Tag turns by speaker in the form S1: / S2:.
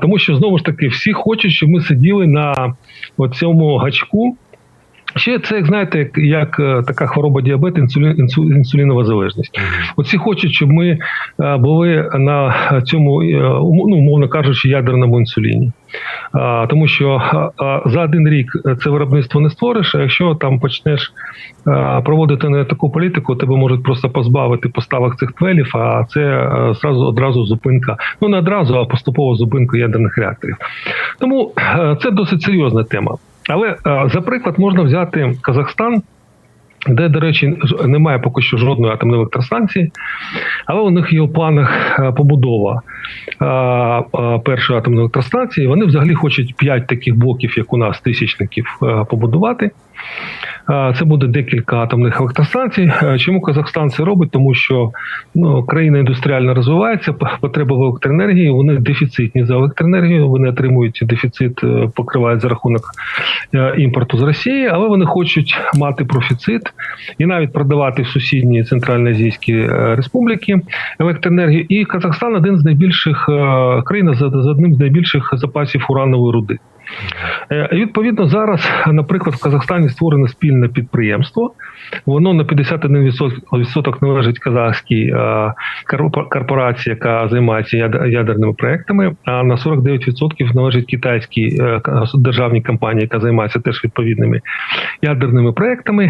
S1: Тому що знову ж таки всі хочуть, щоб ми сиділи на цьому гачку. Ще це, як знаєте, як, як е, така хвороба інсулін, інсулінова залежність. Оці хочуть, щоб ми е, були на цьому, е, ну, умовно кажучи, ядерному інсуліні. А, Тому що за один рік це виробництво не створиш, а якщо там почнеш проводити не таку політику, тебе можуть просто позбавити поставок цих твелів, а це зразу одразу зупинка. Ну не одразу, а поступово зупинка ядерних реакторів. Тому це досить серйозна тема. Але е, за приклад можна взяти Казахстан. Де, до речі, немає поки що жодної атомної електростанції, але у них є у планах е, побудова е, першої атомної електростанції. Вони взагалі хочуть 5 таких блоків, як у нас, тисячників, побудувати. Це буде декілька атомних електростанцій. Чому Казахстан це робить? Тому що ну, країна індустріально розвивається, п- потреби в електроенергії, вони дефіцитні за електроенергію, вони отримують дефіцит, е, покривають за рахунок е, імпорту з Росії, але вони хочуть мати профіцит і навіть продавати в сусідні центральноазійські е, республіки електроенергію. І Казахстан один з найбільших країн з одним з найбільших запасів уранової руди. Е, відповідно зараз, наприклад, в Казахстані створено спільне підприємство. Воно на 51% належить казахській е, корпорації, яка займається ядерними проектами, а на 49% належить китайській е, державній компанії, яка займається теж відповідними ядерними проектами.